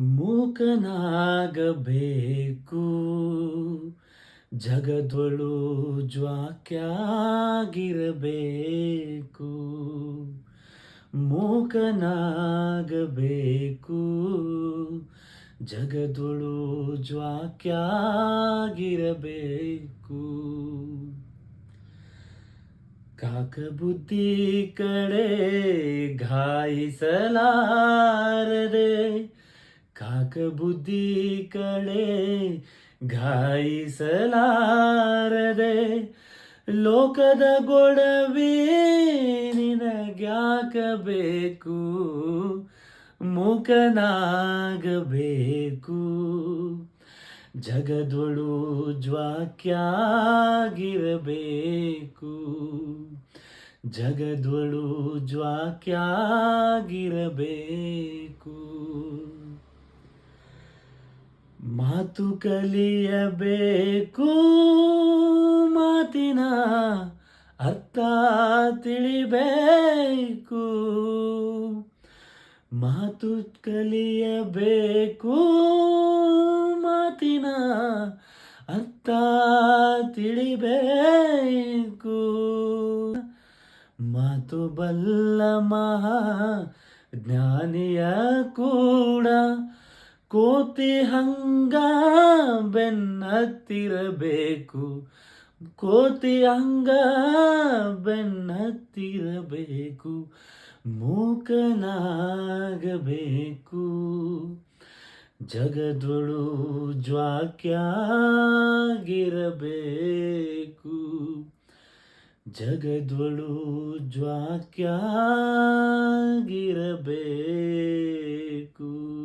ಮೂಕನಾಗಬೇಕು. ಜಗದೊಳು ಜ್ವಾಕ್ಯಾಗಿರಬೇಕು. ಮೂಕನಾಗಬೇಕು. ಜಗದೊಳು ಜ್ವಾಕ್ಯಾಗಿರಬೇಕು. ಕಾಕಬುದ್ಧಿ ಕಡೆ ಘಾಯಿಸಲಾರದೆ ಕಾಕ ಬುದ್ಧಿ ಕಡೆ ಘಾಯಿಸಲಾರದೆ ಲೋಕದ ಗೊಡವೆ ನಿನಗ್ಯಾಕ ಬೇಕು ಮೂಕನಾಗಬೇಕು. ಜಗದೊಳು ಜ್ವಾಕ್ಯಾಗಿರಬೇಕು ಜಗದೊಳು ಜ್ವಾಕ್ಯಾಗಿರಬೇಕು. ಮಾತು ಕಲಿಯಬೇಕು. ಮಾತಿನ ಅರ್ಥ ತಿಳಿಬೇಕು. ಮಾತು ಕಲಿಯಬೇಕು. ಮಾತಿನ ಅರ್ಥ ತಿಳಿಬೇಕು. ಮಾತು ಬಲ್ಲ ಮಹಾ ಜ್ಞಾನಿಯ ಕೂಡ ಕೋತಿ ಹಂಗ ಬೆನ್ನತ್ತಿರಬೇಕು. ಕೋತಿ ಹಂಗ ಬೆನ್ನತ್ತಿರಬೇಕು. ಮೂಕನಾಗಬೇಕು. ಜಗದೊಳು ಜ್ವಾಕ್ಯಾಗಿರಬೇಕು. ಜಗದೊಳು ಜ್ವಾಕ್ಯಾಗಿರಬೇಕು.